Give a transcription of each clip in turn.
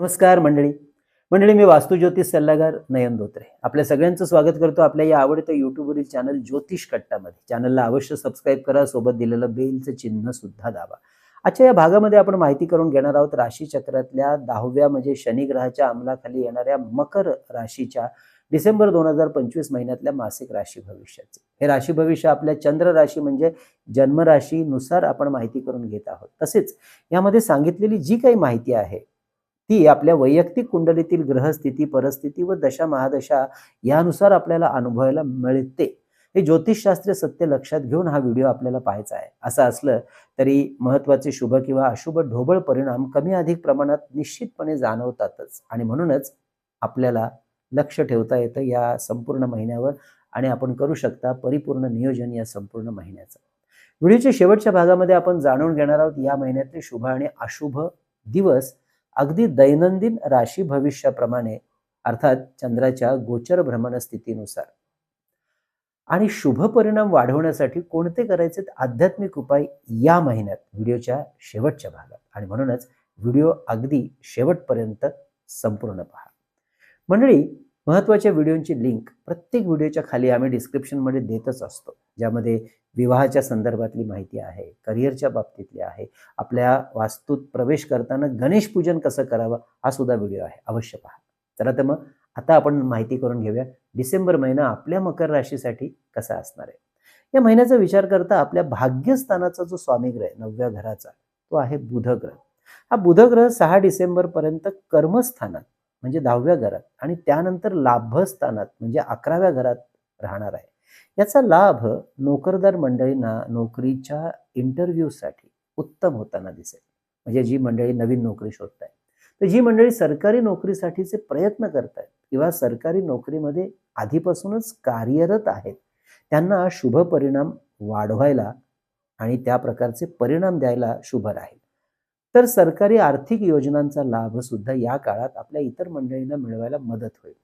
नमस्कार मंडळी. मंडळी मी वास्तुज्योतिष सल्लागार नयन धोत्रे. आपल्या सगळ्यांचं स्वागत करतो आपल्या या आवडत्या युट्यूबवरील चॅनल ज्योतिष कट्टामध्ये. चॅनलला अवश्य सबस्क्राईब करा सोबत दिलेलं बेलचं चिन्ह सुद्धा दाबा. आजच्या या भागामध्ये आपण माहिती करून घेणार आहोत राशी चक्रातल्या दहाव्या म्हणजे शनी ग्रहाच्या अंमलाखाली येणाऱ्या मकर राशीच्या डिसेंबर दोन हजार पंचवीस महिन्यातल्या मासिक राशी भविष्याचे. हे राशी भविष्य आपल्या चंद्र राशी म्हणजे जन्मराशीनुसार आपण माहिती करून घेत आहोत. तसेच यामध्ये सांगितलेली जी काही माहिती आहे ती आपल्या वैयक्तिक कुंडलीतील ग्रहस्थिती परिस्थिती व दशा महादशा यानुसार आपल्याला अनुभवायला मिळते. हे ज्योतिषशास्त्रीय सत्य लक्षात घेऊन हा व्हिडिओ आपल्याला पाहायचा आहे. असं असलं तरी महत्त्वाचे शुभ किंवा अशुभ ढोबळ परिणाम कमी अधिक प्रमाणात निश्चितपणे जाणवतातच. आणि म्हणूनच आपल्याला लक्ष ठेवता येतं या संपूर्ण महिन्यावर आणि आपण करू शकता परिपूर्ण नियोजन या संपूर्ण महिन्याचं. व्हिडिओच्या शेवटच्या भागामध्ये आपण जाणून घेणार आहोत या महिन्यातले शुभ आणि अशुभ दिवस अगदी दैनंदिन राशी भविष्याप्रमाणे अर्थात चंद्राच्या गोचर भ्रमण स्थितीनुसार. आणि शुभ परिणाम वाढवण्यासाठी कोणते करायचे आध्यात्मिक उपाय या महिन्यात व्हिडिओच्या शेवटच्या भागात. आणि म्हणूनच व्हिडिओ अगदी शेवटपर्यंत संपूर्ण पहा. मंडळी महत्त्वाच्या व्हिडिओची लिंक प्रत्येक व्हिडिओच्या खाली आम्ही डिस्क्रिप्शनमध्ये देतच असतो ज्यामध्ये विवाहाच्या संदर्भातली माहिती आहे करिअरच्या बाबतीतली आहे आपल्या वास्तूत प्रवेश करताना गणेश पूजन कसं करावं हा सुद्धा व्हिडिओ आहे अवश्य पहा. चला तर मग आता आपण माहिती करून घेऊया डिसेंबर महिना आपल्या मकर राशीसाठी कसा असणार आहे? या महिन्याचा विचार करता आपल्या भाग्यस्थानाचा जो स्वामीग्रह आहे नवव्या घराचा तो आहे बुधग्रह. हा बुधग्रह सहा डिसेंबर पर्यंत कर्मस्थानात म्हणजे दहाव्या घरात आणि त्यानंतर लाभस्थानात म्हणजे अकराव्या घरात राहणार आहे. याचा लाभ नोकरदार मंडळींना नोकरीच्या इंटरव्ह्यूसाठी उत्तम होताना दिसेल. म्हणजे जी मंडळी नवीन नोकरी शोधत आहेत तर जी मंडळी सरकारी नोकरीसाठीचे प्रयत्न करत आहेत किंवा सरकारी नोकरीमध्ये आधीपासूनच कार्यरत आहेत त्यांना शुभ परिणाम वाढवायला आणि त्या प्रकारचे परिणाम द्यायला शुभ राहील. तर सरकारी आर्थिक योजनांचा लाभ सुद्धा या काळात आपल्या इतर मंडळींना मिळवायला मदत होईल.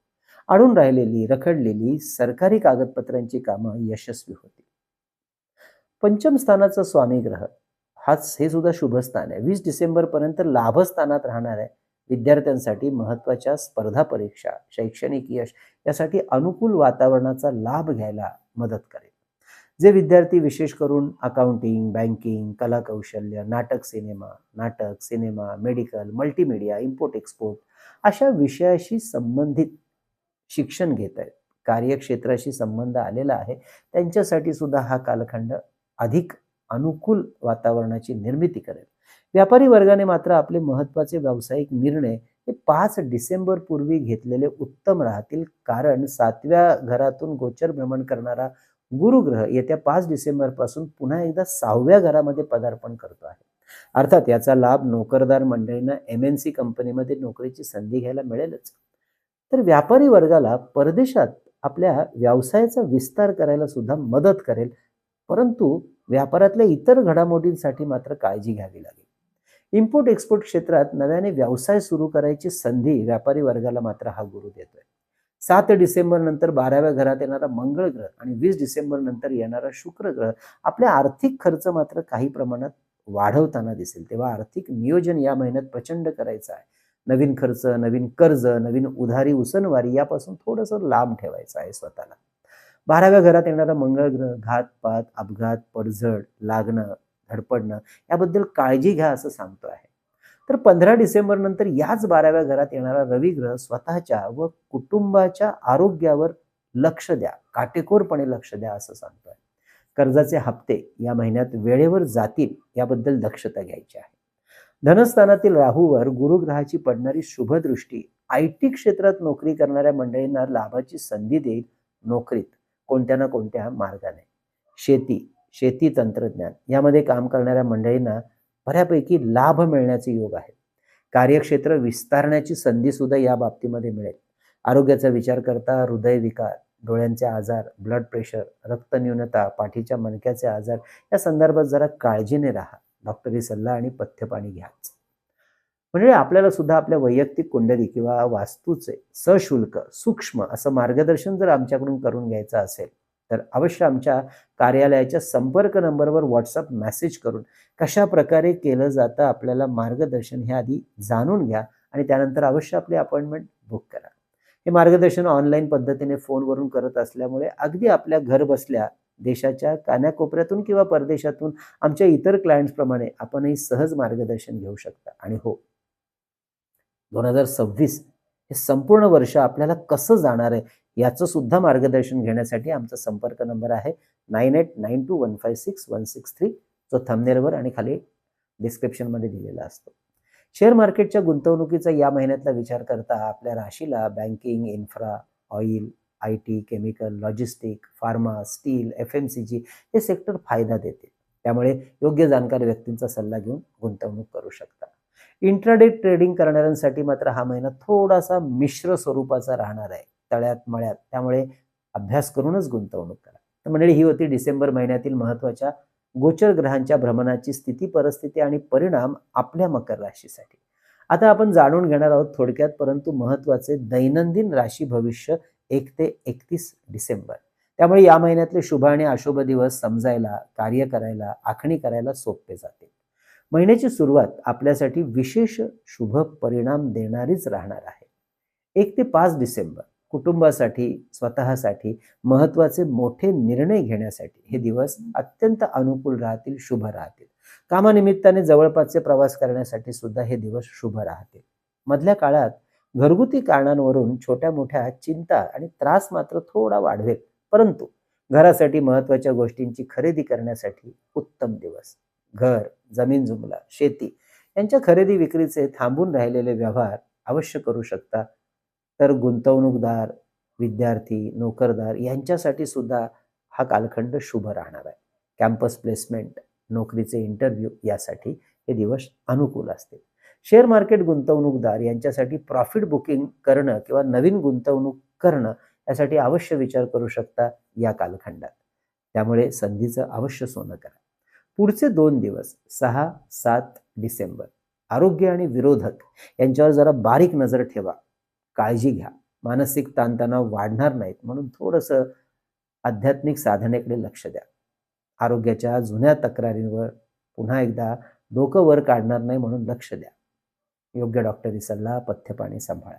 अडून राहिलेली रखडलेली सरकारी कागदपत्रांची कामं यशस्वी होतील. पंचम स्थानाचा स्वामी ग्रह हाच हे सुद्धा शुभ स्थान आहे. वीस डिसेंबर पर्यंत लाभस्थानात राहणार आहे विद्यार्थ्यांसाठी महत्त्वाच्या स्पर्धा परीक्षा शैक्षणिक यश यासाठी अनुकूल वातावरणाचा लाभ घ्यायला मदत करेल. जे विद्यार्थी विशेष करून अकाउंटिंग बँकिंग कलाकौशल्य नाटक सिनेमा नाटक cinema medical multimedia import export अशा विषयाशी संबंधित शिक्षण घेत आहेत. कार्यक्षेत्राशी संबंध आलेला आहे. त्यांच्यासाठी सुद्धा हा कालखंड अधिक अनुकूल वातावरणाची निर्मिती करेल. व्यापारी वर्गाने मात्र आपले महत्त्वाचे व्यावसायिक निर्णय हे पाच डिसेंबर पूर्वी घेतलेले उत्तम राहतील. कारण सातव्या घरातून गोचर भ्रमण करणारा गुरुग्रह येत्या पाच डिसेंबरपासून पुन्हा एकदा सहाव्या घरामध्ये पदार्पण करतो आहे. अर्थात याचा लाभ नोकरदार मंडळींना एम एन सी कंपनीमध्ये नोकरीची संधी घ्यायला मिळेलच. तर व्यापारी वर्गाला परदेशात आपल्या व्यवसायाचा विस्तार करायला सुद्धा मदत करेल. परंतु व्यापारातल्या इतर घडामोडींसाठी मात्र काळजी घ्यावी लागेल. इम्पोर्ट एक्सपोर्ट क्षेत्रात नव्याने व्यवसाय सुरू करायची संधी व्यापारी वर्गाला मात्र हा गुरु देतोय. सात डिसेंबर नंतर बाराव्या घरात येणारा मंगळ ग्रह आणि वीस डिसेंबर नंतर येणारा शुक्र ग्रह आपल्या आर्थिक खर्च मात्र काही प्रमाणात वाढवताना दिसेल. तेव्हा आर्थिक नियोजन या महिन्यात प्रचंड करायचं आहे. नवीन खर्च नवीन कर्ज नवीन उधारी उसनवारी यापासून थोडंसं लांब ठेवायचं आहे स्वतःला. बाराव्या घरात येणारा मंगळ ग्रह घातपात अपघात पडझड लागणं धडपडणं याबद्दल काळजी घ्या असं सांगतो आहे. तर पंधरा डिसेंबर नंतर याच बाराव्या घरात येणारा रविग्रह स्वतःच्या व कुटुंबाच्या आरोग्यावर लक्ष द्या. काटेकोरपणे लक्ष द्या असं सांगतोय. कर्जाचे हप्ते या महिन्यात वेळेवर जातील याबद्दल दक्षता घ्यायची आहे. धनस्थानातील राहूवर गुरुग्रहाची पडणारी शुभदृष्टी आय टी क्षेत्रात नोकरी करणाऱ्या मंडळींना लाभाची संधी देईल नोकरीत कोणत्या ना कोणत्या मार्गाने. शेती शेती तंत्रज्ञान यामध्ये काम करणाऱ्या मंडळींना बऱ्यापैकी लाभ मिळण्याचे योग आहेत. कार्यक्षेत्र विस्तारण्याची संधी सुद्धा या बाबतीमध्ये मिळेल. आरोग्याचा विचार करता हृदयविकार डोळ्यांचे आजार ब्लड प्रेशर रक्तन्यूनता पाठीच्या मणक्याचे आजार या संदर्भात जरा काळजीने राहा. डॉक्टरी सल्ला आणि पथ्यपाणी घ्याच. म्हणजे आपल्याला सुद्धा आपल्या वैयक्तिक कुंडली किंवा वास्तूचे सशुल्क सूक्ष्म असं मार्गदर्शन जर आमच्याकडून करून घ्यायचं असेल तर अवश्य आमच्या कार्यालयाच्या संपर्क नंबरवर व्हॉट्सअप मेसेज करून कशा प्रकारे केलं जातं आपल्याला मार्गदर्शन हे आधी जाणून घ्या आणि त्यानंतर अवश्य आपली अपॉइंटमेंट बुक करा. हे मार्गदर्शन ऑनलाईन पद्धतीने फोनवरून करत असल्यामुळे अगदी आपल्या घर बसल्या देशाच्या कानाकोपऱ्यातून किंवा परदेशातून आमच्या इतर क्लायंट्सप्रमाणे आपणही सहज मार्गदर्शन घेऊ शकता. आणि हो दोन हजार सव्वीस हे संपूर्ण वर्ष आपल्याला कसं जाणार आहे याचं सुद्धा मार्गदर्शन घेण्यासाठी आमचा संपर्क नंबर आहे nine eight nine two one five six one six three. जो थंबनेलवर आणि खाली डिस्क्रिप्शनमध्ये दिलेला असतो. शेअर मार्केटच्या गुंतवणुकीचा या महिन्यातला विचार करता आपल्या राशीला banking infra oil I T chemical logistic pharma steel F M C G हे सेक्टर फायदा देते. त्यामुळे योग्य जाणकार व्यक्तींचा सल्ला घेऊन गुंतवणूक करू शकता. इंट्राडे ट्रेडिंग करणाऱ्यांसाठी मात्र हा महिना थोडासा मिश्र स्वरूपाचा राहणार आहे. तळ्यात मळ्यात. त्यामुळे अभ्यास करूनच गुंतवणूक करा. तर मंडळी ही होती डिसेंबर महिन्यातील महत्त्वाच्या गोचर ग्रहांच्या भ्रमणाची स्थिती परिस्थिती आणि परिणाम आपल्या मकर राशीसाठी. आता आपण जाणून घेणार आहोत थोडक्यात परंतु महत्त्वाचे दैनंदिन राशी भविष्य एक ते एकतीस डिसेंबर. त्यामुळे या महिन्यातले शुभ आणि अशुभ दिवस समजायला कार्य करायला आखणी करायला सोपे जाते. महिन्याची सुरुवात आपल्यासाठी विशेष शुभ परिणाम देणारीच राहणार आहे. एक ते पाच डिसेंबर. कुटुंबासाठी स्वतःसाठी महत्त्वाचे मोठे निर्णय घेण्यासाठी हे दिवस अत्यंत अनुकूल राहतील शुभ राहतील. कामानिमित्ताने जवळपासचे प्रवास करण्यासाठी सुद्धा हे दिवस शुभ राहतील. मधल्या काळात घरगुती कारणांवरून छोट्या मोठ्या चिंता आणि त्रास मात्र थोडा वाढवेल. परंतु घरासाठी महत्त्वाच्या गोष्टींची खरेदी करण्यासाठी उत्तम दिवस. घर जमीन जुमला शेती यांच्या खरेदी विक्रीचे थांबून राहिलेले व्यवहार अवश्य करू शकता. तर गुंतवणूकदार विद्यार्थी नोकरदार यांच्यासाठी सुद्धा हा कालखंड शुभ राहणार आहे. कॅम्पस प्लेसमेंट नोकरीचे इंटरव्ह्यू यासाठी हे दिवस अनुकूल असतील. शेअर मार्केट गुंतवणूकदार यांच्यासाठी प्रॉफिट बुकिंग करणं किंवा नवीन गुंतवणूक करणं यासाठी अवश्य विचार करू शकता या कालखंडात. त्यामुळे संधीचं अवश्य सोनं करा. पुढचे दोन दिवस सहा सात डिसेंबर. आरोग्य आणि विरोधक यांच्यावर जरा बारीक नजर ठेवा. काळजी घ्या. मानसिक ताणतणाव वाढणार नाहीत म्हणून थोडंसं आध्यात्मिक साधनेकडे लक्ष द्या. आरोग्याच्या जुन्या तक्रारींवर पुन्हा एकदा डोकं वर काढणार नाही म्हणून लक्ष द्या. योग्य डॉक्टरी सल्ला पथ्यपाणी सांभाळा.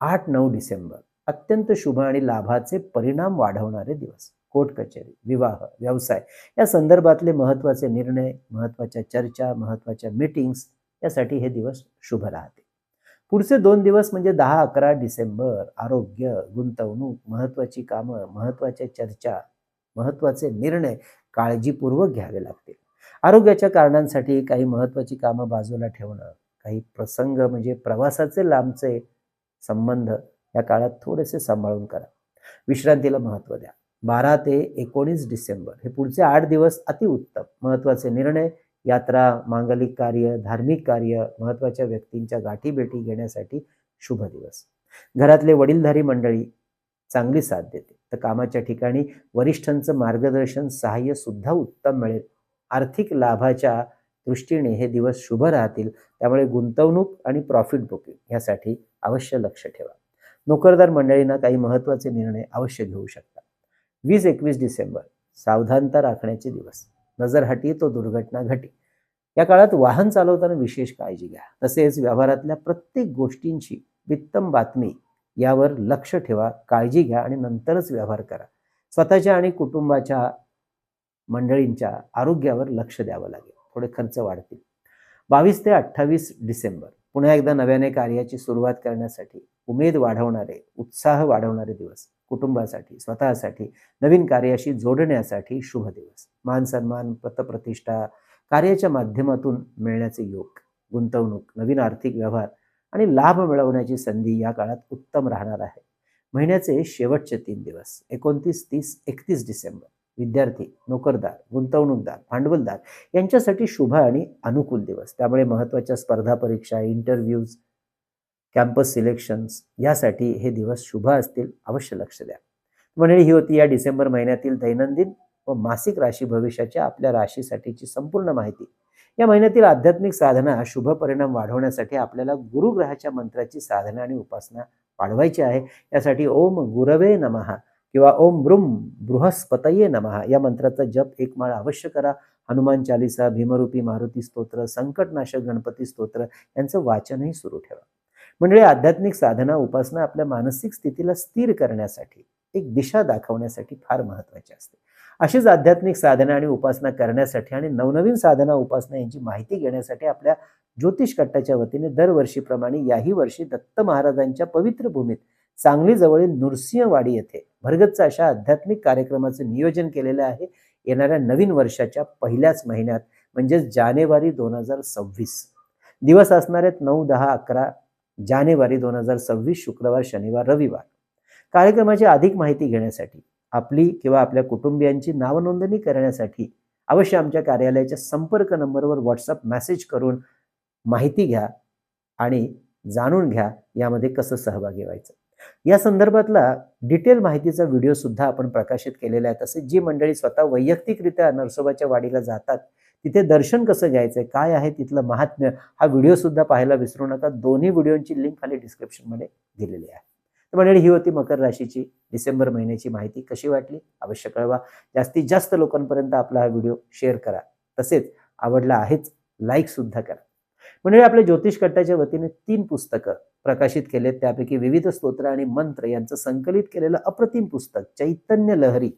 आठ नऊ डिसेंबर अत्यंत शुभ आणि लाभाचे परिणाम वाढवणारे दिवस. कोर्ट कचेरी विवाह व्यवसाय या संदर्भातले महत्त्वाचे निर्णय महत्त्वाच्या चर्चा महत्त्वाच्या मीटिंग्स यासाठी हे दिवस शुभ राहते पुढचे दोन दिवस म्हणजे दहा अकरा डिसेंबर. आरोग्य गुंतवणूक महत्त्वाची कामं महत्त्वाच्या चर्चा महत्त्वाचे निर्णय काळजीपूर्वक घ्यावे लागतील आरोग्याच्या कारणांसाठी काही महत्त्वाची कामं बाजूला ठेवणं काही प्रसंग म्हणजे प्रवासाचे लांबचे संबंध या काळात थोडेसे सांभाळून करा. विश्रांतीला महत्त्व द्या. बारा ते एकोणीस डिसेंबर हे पुढचे आठ दिवस अतिउत्तम महत्त्वाचे निर्णय यात्रा मांगलिक कार्य धार्मिक कार्य महत्त्वाच्या व्यक्तींच्या गाठीभेटी घेण्यासाठी शुभ दिवस. घरातले वडीलधारी मंडळी चांगली साथ देते. तर कामाच्या ठिकाणी वरिष्ठांचं मार्गदर्शन सहाय्य सुद्धा उत्तम मिळेल. आर्थिक लाभाच्या दृष्टीने हे दिवस शुभ राहतील. त्यामुळे गुंतवणूक आणि प्रॉफिट बुकिंग यासाठी अवश्य लक्ष ठेवा. नोकरदार मंडळींना काही महत्त्वाचे निर्णय अवश्य घेऊ शकतात वीस एकवीस डिसेंबर सावधानता राखण्याचे दिवस. नजर हटी तो दुर्घटना घटी. या काळात वाहन चालवताना विशेष काळजी घ्या. तसेच व्यवहारातल्या प्रत्येक गोष्टींची वित्तम बातमी यावर लक्ष ठेवा काळजी घ्या आणि नंतरच व्यवहार करा. स्वतःच्या आणि कुटुंबाच्या मंडळींच्या आरोग्यावर लक्ष द्यावं लागेल. थोडे खर्च वाढतील. बावीस ते अठ्ठावीस डिसेंबर पुन्हा एकदा नव्याने कार्याची सुरुवात करण्यासाठी उमेद वाढवणारे उत्साह वाढवणारे दिवस. कुटुंबासाठी स्वतःसाठी नवीन कार्याशी जोडण्यासाठी शुभ दिवस. मान सन्मान पतप्रतिष्ठा कार्याच्या माध्यमातून मिळण्याचे योग गुंतवणूक नवीन आर्थिक व्यवहार आणि लाभ मिळवण्याची संधी या काळात उत्तम राहणार आहे. महिन्याचे शेवटचे तीन दिवस एकोणतीस तीस एकतीस डिसेंबर. विद्यार्थी नोकरदार गुंतवणूकदार भांडवलदार यांच्यासाठी शुभ आणि अनुकूल दिवस. त्यामुळे महत्त्वाच्या स्पर्धा परीक्षा इंटरव्ह्यूज कॅम्पस सिलेक्शन्स यासाठी हे दिवस शुभ असतील अवश्य लक्ष द्या. मंडळी ही होती या डिसेंबर महिन्यातील दैनंदिन व मासिक राशी भविष्याच्या आपल्या राशीसाठीची संपूर्ण माहिती. या महिन्यातील आध्यात्मिक साधना शुभ परिणाम वाढवण्यासाठी आपल्याला गुरुग्रहाच्या मंत्राची साधना आणि उपासना वाढवायची आहे. यासाठी ओम गुरवे नमहा किंवा ओम ब्रुम बृहस्पतये नमहा या मंत्राचा जप एक माळ अवश्य करा. हनुमान चालिसा भीमरूपी मारुती स्तोत्र संकटनाशक गणपती स्तोत्र यांचं वाचनही सुरू ठेवा. म्हणजे आध्यात्मिक साधना उपासना आपल्या मानसिक स्थितीला स्थिर करण्यासाठी एक दिशा दाखवण्यासाठी फार महत्वाची असते. अशीच आध्यात्मिक साधना आणि उपासना करण्यासाठी आणि नवनवीन साधना उपासना यांची माहिती घेण्यासाठी आपल्या ज्योतिष कट्टाच्या वतीने दरवर्षीप्रमाणे याही वर्षी दत्त महाराजांच्या पवित्र भूमीत सांगली जवळील नृसिंहवाडी येथे भरगतचं अशा आध्यात्मिक कार्यक्रमाचं नियोजन केलेलं आहे. येणाऱ्या नवीन वर्षाच्या पहिल्याच महिन्यात म्हणजेच जानेवारी दोन हजार सव्वीस. दिवस असणार आहेत नऊ दहा अकरा जानेवारी दोन हजार सव्वीस शुक्रवार शनिवार रविवार. कार्यक्रमाची अधिक माहिती घेण्यासाठी आपली किंवा आपल्या कुटुंबियांची नावनोंदणी करण्यासाठी अवश्य आमच्या कार्यालयाच्या संपर्क नंबरवर व्हॉट्सअप मेसेज करून माहिती घ्या आणि जाणून घ्या यामध्ये कसं सहभागी व्हायचं. या संदर्भातला डिटेल माहितीचा व्हिडिओ सुद्धा आपण प्रकाशित केलेला आहे. तसेच जी मंडळी स्वतः वैयक्तिकरित्या नरसोबाच्या वाडीला जातात तिथे दर्शन कसं घ्यायचंय काय आहे तिथलं महात्म्य हा व्हिडिओ सुद्धा पाहायला विसरू नका. दोन्ही व्हिडिओची लिंक खाली डिस्क्रिप्शनमध्ये दिलेली आहे. तर मंडळी ही होती मकर राशीची डिसेंबर महिन्याची माहिती. कशी वाटली? अवश्य कळवा. जास्तीत जास्त लोकांपर्यंत आपला हा व्हिडिओ शेअर करा. तसेच आवडला आहेच लाईक सुद्धा करा. म्हणजे आपल्या ज्योतिष कट्टाच्या वतीने तीन पुस्तकं प्रकाशित केलेत. त्यापैकी विविध स्तोत्र आणि मंत्र यांचं संकलित केलेलं अप्रतिम पुस्तक चैतन्य लहरी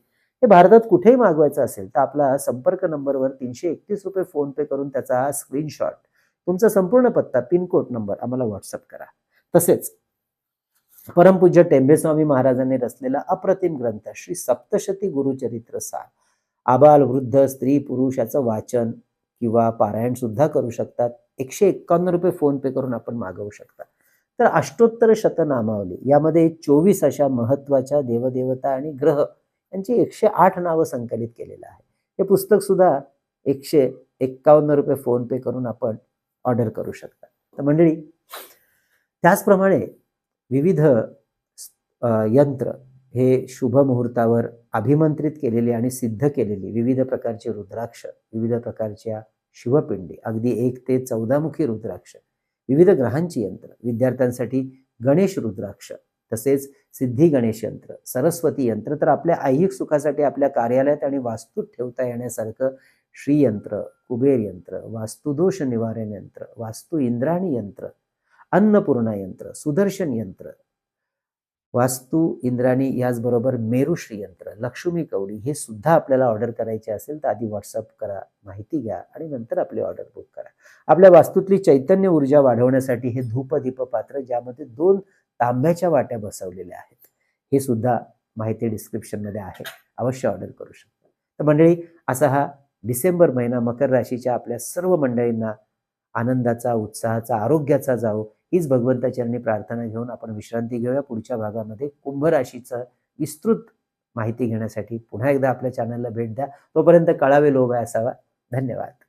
हे भारतात कुठेही मागवायचं असेल तर आपला संपर्क नंबरवर तीनशे एकतीस रुपये फोन पे करून त्याचा स्क्रीनशॉट तुमचा संपूर्ण पत्ता पिनकोड नंबर आम्हाला व्हॉट्सअप करा. तसेच परमपूज्य टेंबेस्वामी महाराजांनी रचलेला अप्रतिम ग्रंथ श्री सप्तशती गुरुचरित्र सार. आबाल वृद्ध स्त्री पुरुष याचं वाचन किंवा पारायण सुद्धा करू शकतात. एकशे एक्कावन्न रुपये फोन पे करून आपण मागवू शकता. तर अष्टोत्तर शतनामावली यामध्ये चोवीस अशा महत्त्वाच्या देवदेवता आणि ग्रह त्यांची एकशे आठ नावं संकलित केलेलं आहे. हे पुस्तक सुद्धा एकशे एक्कावन्न रुपये फोन पे करून आपण ऑर्डर करू शकता. तर मंडळी त्याचप्रमाणे विविध यंत्र हे शुभ मुहूर्तावर अभिमंत्रित केलेली आणि सिद्ध केलेली विविध प्रकारचे रुद्राक्ष विविध प्रकारच्या शिवपिंडी अगदी एक ते चौदामुखी रुद्राक्ष विविध ग्रहांची यंत्र विद्यार्थ्यांसाठी गणेश रुद्राक्ष तसेच सिद्धी गणेश यंत्र सरस्वती यंत्र तर आपल्या ऐहिक सुखासाठी आपल्या कार्यालयात आणि वास्तूत ठेवता येण्यासारखं श्रीयंत्र कुबेर यंत्र वास्तुदोष निवारण यंत्र वास्तू इंद्राणी यंत्र अन्नपूर्णा यंत्र सुदर्शन यंत्र वास्तू इंद्राणी याचबरोबर मेरुश्री यंत्र लक्ष्मी कवडी हे सुद्धा आपल्याला ऑर्डर करायचे असेल तर आधी व्हॉट्सअप करा माहिती घ्या आणि नंतर आपली ऑर्डर बुक करा. आपल्या वास्तूतली चैतन्य ऊर्जा वाढवण्यासाठी हे धूप दीप पात्र ज्यामध्ये दोन तांब्याच्या वाट्या बसवलेल्या आहेत. हे सुद्धा माहिती डिस्क्रिप्शनमध्ये आहे. अवश्य ऑर्डर करू शकता. तर मंडळी असा हा डिसेंबर महिना मकर राशीच्या आपल्या सर्व मंडळींना आनंदाचा उत्साहाचा आरोग्याचा जावो हीच भगवंताचरणी प्रार्थना घेऊन आपण विश्रांती घेऊया. पुढच्या भागामध्ये कुंभ राशीचं विस्तृत माहिती घेण्यासाठी पुन्हा एकदा आपल्या चॅनलला भेट द्या. तोपर्यंत कळावे लोभ असावा. धन्यवाद.